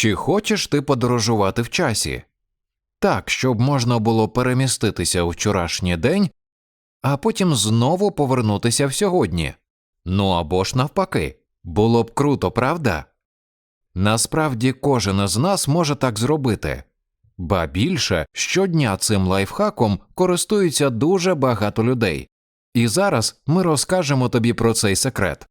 Чи хочеш ти подорожувати в часі? Так, щоб можна було переміститися у вчорашній день, а потім знову повернутися в сьогодні. Ну або ж навпаки, було б круто, правда? Насправді кожен із нас може так зробити. Ба більше щодня цим лайфхаком користуються дуже багато людей. І зараз ми розкажемо тобі про цей секрет.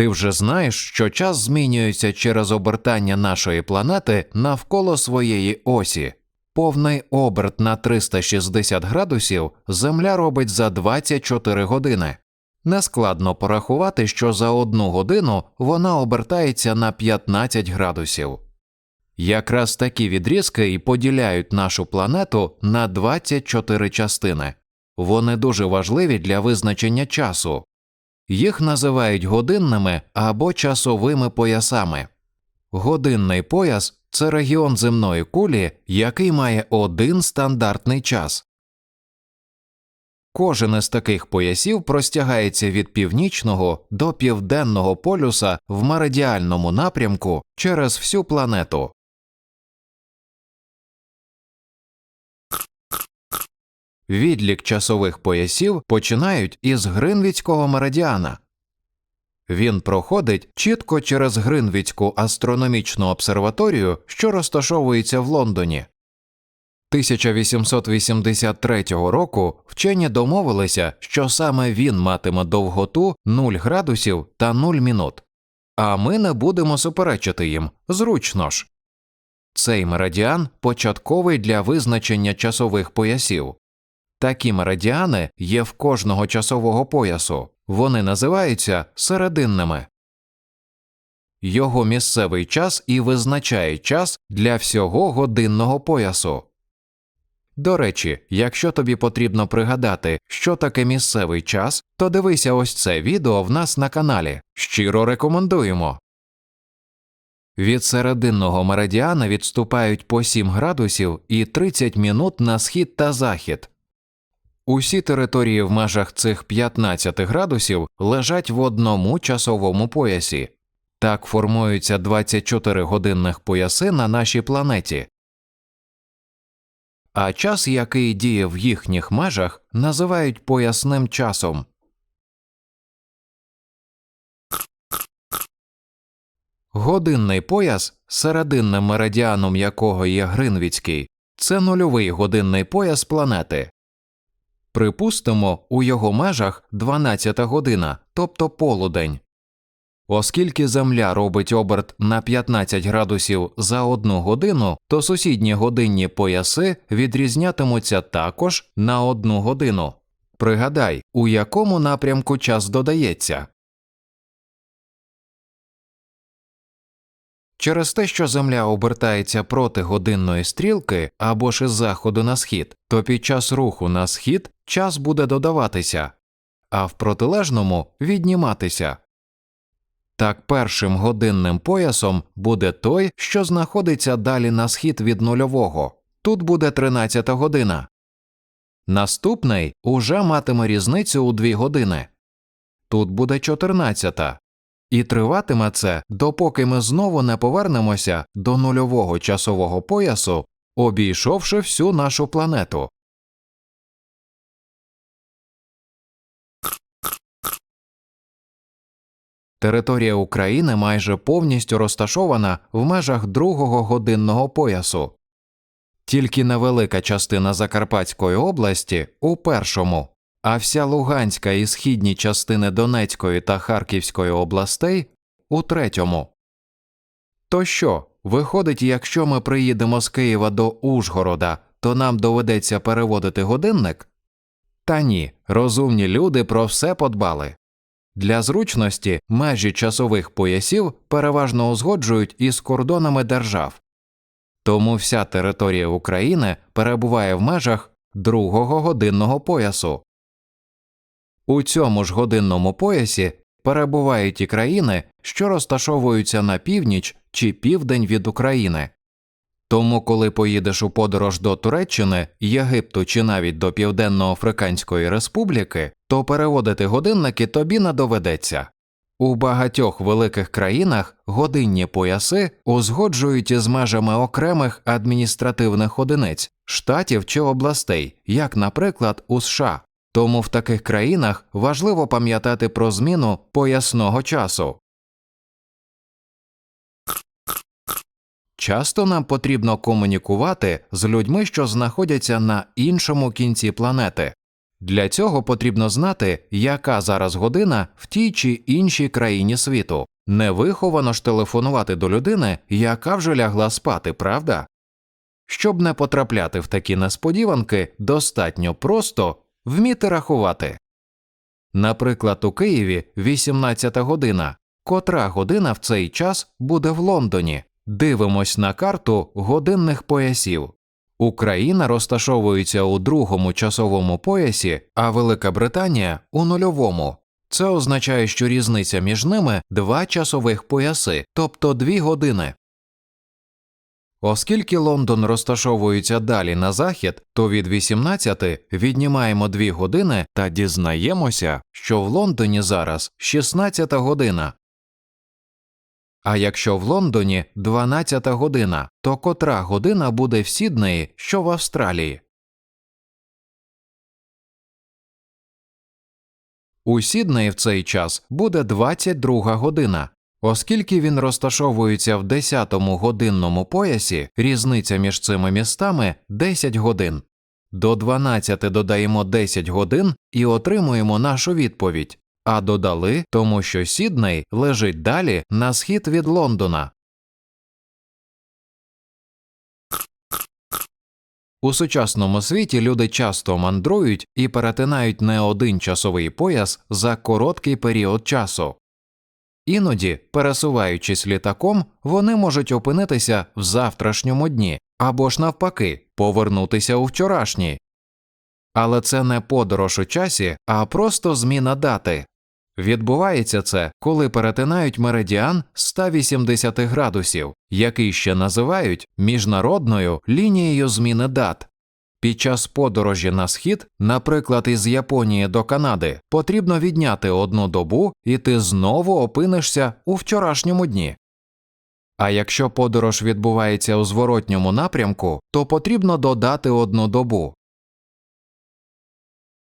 Ти вже знаєш, що час змінюється через обертання нашої планети навколо своєї осі. Повний оберт на 360 градусів Земля робить за 24 години. Нескладно порахувати, що за одну годину вона обертається на 15 градусів. Якраз такі відрізки і поділяють нашу планету на 24 частини. Вони дуже важливі для визначення часу. Їх називають годинними або часовими поясами. Годинний пояс це регіон земної кулі, який має один стандартний час. Кожен із таких поясів простягається від північного до південного полюса в меридіальному напрямку через всю планету. Відлік часових поясів починають із Гринвіцького меридіана. Він проходить чітко через Гринвіцьку астрономічну обсерваторію, що розташовується в Лондоні. 1883 року вчені домовилися, що саме він матиме довготу 0 градусів та 0 мінут, а ми не будемо суперечити їм зручно ж. Цей меридіан початковий для визначення часових поясів. Такі меридіани є в кожного часового поясу, вони називаються серединними. Його місцевий час і визначає час для всього годинного поясу. До речі, якщо тобі потрібно пригадати, що таке місцевий час, то дивися ось це відео в нас на каналі. Щиро рекомендуємо. Від серединного меридіана відступають по 7 градусів і 30 мінут на схід та захід. Усі території в межах цих 15 градусів лежать в одному часовому поясі. Так формуються 24 годинних пояси на нашій планеті. А час, який діє в їхніх межах, називають поясним часом. Годинний пояс, серединним меридіаном якого є Гринвіцький, це нульовий годинний пояс планети. Припустимо, у його межах 12 година, тобто полудень. Оскільки Земля робить оберт на 15 градусів за одну годину, то сусідні годинні пояси відрізнятимуться також на одну годину. Пригадай, у якому напрямку час додається. Через те, що Земля обертається проти годинної стрілки або ж із заходу на схід, то під час руху на схід час буде додаватися, а в протилежному відніматися. Так першим годинним поясом буде той, що знаходиться далі на схід від нульового. Тут буде 13 година. Наступний уже матиме різницю у 2 години. Тут буде 14. І триватиме це, допоки ми знову не повернемося до нульового часового поясу, обійшовши всю нашу планету. Територія України майже повністю розташована в межах другого годинного поясу. Тільки невелика частина Закарпатської області у першому, а вся Луганська і східні частини Донецької та Харківської областей у третьому. То що, виходить, якщо ми приїдемо з Києва до Ужгорода, то нам доведеться переводити годинник? Та ні, розумні люди про все подбали. Для зручності межі часових поясів переважно узгоджують із кордонами держав, тому вся територія України перебуває в межах другого годинного поясу. У цьому ж годинному поясі перебувають і країни, що розташовуються на північ чи південь від України. Тому, коли поїдеш у подорож до Туреччини, Єгипту чи навіть до Південно-Африканської Республіки, то переводити годинники тобі не доведеться. У багатьох великих країнах годинні пояси узгоджують із межами окремих адміністративних одиниць, штатів чи областей, як, наприклад, у США. Тому в таких країнах важливо пам'ятати про зміну поясного часу. Часто нам потрібно комунікувати з людьми, що знаходяться на іншому кінці планети. Для цього потрібно знати, яка зараз година в тій чи іншій країні світу. Невиховано ж телефонувати до людини, яка вже лягла спати, правда? Щоб не потрапляти в такі несподіванки, достатньо просто вміти рахувати. Наприклад, у Києві 18 година. Котра година в цей час буде в Лондоні? Дивимось на карту годинних поясів. Україна розташовується у другому часовому поясі, а Велика Британія у нульовому. Це означає, що різниця між ними два часових пояси, тобто дві години. Оскільки Лондон розташовується далі на захід, то від 18 віднімаємо 2 години та дізнаємося, що в Лондоні зараз 16 година. А якщо в Лондоні 12 година, то котра година буде в Сіднеї, що в Австралії? У Сіднеї в цей час буде 22 година. Оскільки він розташовується в 10 годинному поясі, різниця між цими містами 10 годин. До 12 додаємо 10 годин і отримуємо нашу відповідь а додали, тому що Сідней лежить далі на схід від Лондона. У сучасному світі люди часто мандрують і перетинають не один часовий пояс за короткий період часу. Іноді, пересуваючись літаком, вони можуть опинитися в завтрашньому дні або ж навпаки повернутися у вчорашній. Але це не подорож у часі, а просто зміна дати. Відбувається це, коли перетинають меридіан 180 градусів, який ще називають міжнародною лінією зміни дат. Під час подорожі на схід, наприклад, із Японії до Канади, потрібно відняти одну добу, і ти знову опинишся у вчорашньому дні. А якщо подорож відбувається у зворотньому напрямку, то потрібно додати одну добу.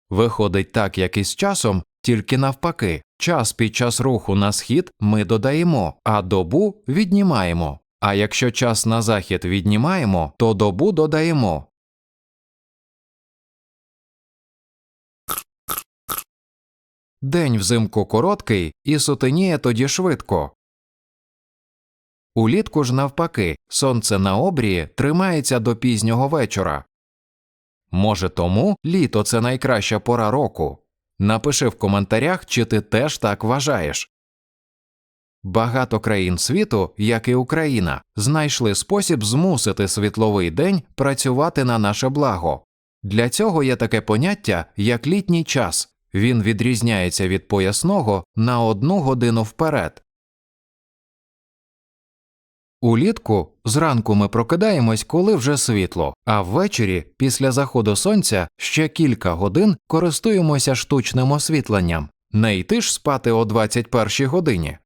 Виходить так, як і з часом, тільки навпаки, час під час руху на схід ми додаємо, а добу віднімаємо. А якщо час на захід віднімаємо, то добу додаємо. День взимку короткий і сутеніє тоді швидко. Улітку ж навпаки, сонце на обрії тримається до пізнього вечора. Може, тому літо це найкраща пора року. Напиши в коментарях, чи ти теж так вважаєш. Багато країн світу, як і Україна, знайшли спосіб змусити світловий день працювати на наше благо. Для цього є таке поняття, як літній час він відрізняється від поясного на одну годину вперед. Улітку зранку ми прокидаємось, коли вже світло, а ввечері, після заходу сонця, ще кілька годин користуємося штучним освітленням, не йти ж спати о 21 годині.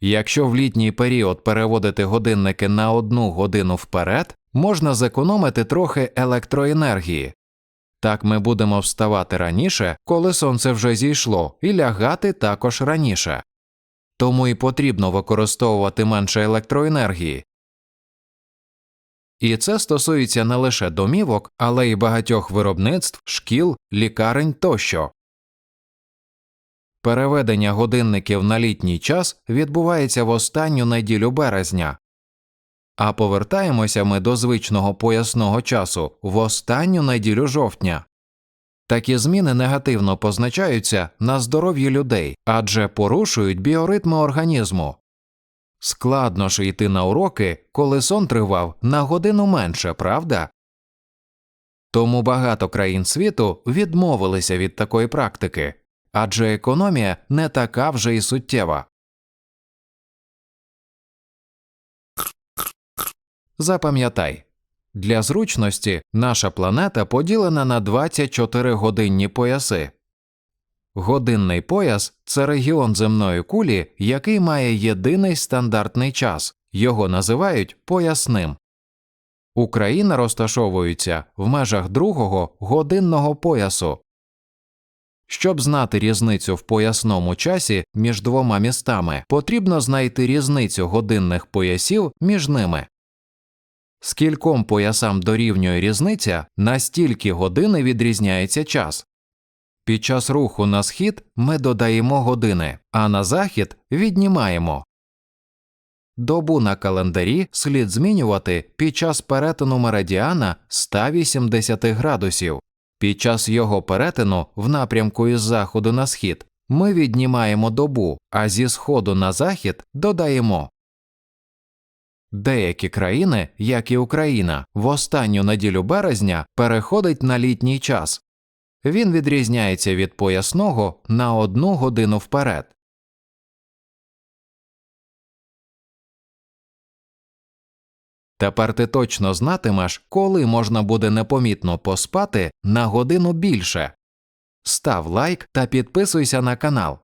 Якщо в літній період переводити годинники на одну годину вперед, можна зекономити трохи електроенергії. Так ми будемо вставати раніше, коли сонце вже зійшло, і лягати також раніше тому і потрібно використовувати менше електроенергії. І це стосується не лише домівок, але й багатьох виробництв, шкіл, лікарень тощо. Переведення годинників на літній час відбувається в останню неділю березня, а повертаємося ми до звичного поясного часу в останню неділю жовтня. Такі зміни негативно позначаються на здоров'ї людей, адже порушують біоритми організму. Складно ж йти на уроки, коли сон тривав на годину менше, правда? Тому багато країн світу відмовилися від такої практики, адже економія не така вже й суттєва. Запам'ятай, для зручності наша планета поділена на 24 годинні пояси. Годинний пояс це регіон земної кулі, який має єдиний стандартний час, його називають поясним. Україна розташовується в межах другого годинного поясу. Щоб знати різницю в поясному часі між двома містами, потрібно знайти різницю годинних поясів між ними. Скільком поясам дорівнює різниця, настільки години відрізняється час. Під час руху на схід ми додаємо години, а на захід віднімаємо. Добу на календарі слід змінювати під час перетину меридіана 180 градусів. Під час його перетину в напрямку із заходу на схід ми віднімаємо добу, а зі сходу на захід додаємо. Деякі країни, як і Україна, в останню неділю березня переходить на літній час. Він відрізняється від поясного на одну годину вперед. Тепер ти точно знатимеш, коли можна буде непомітно поспати на годину більше. Став лайк та підписуйся на канал.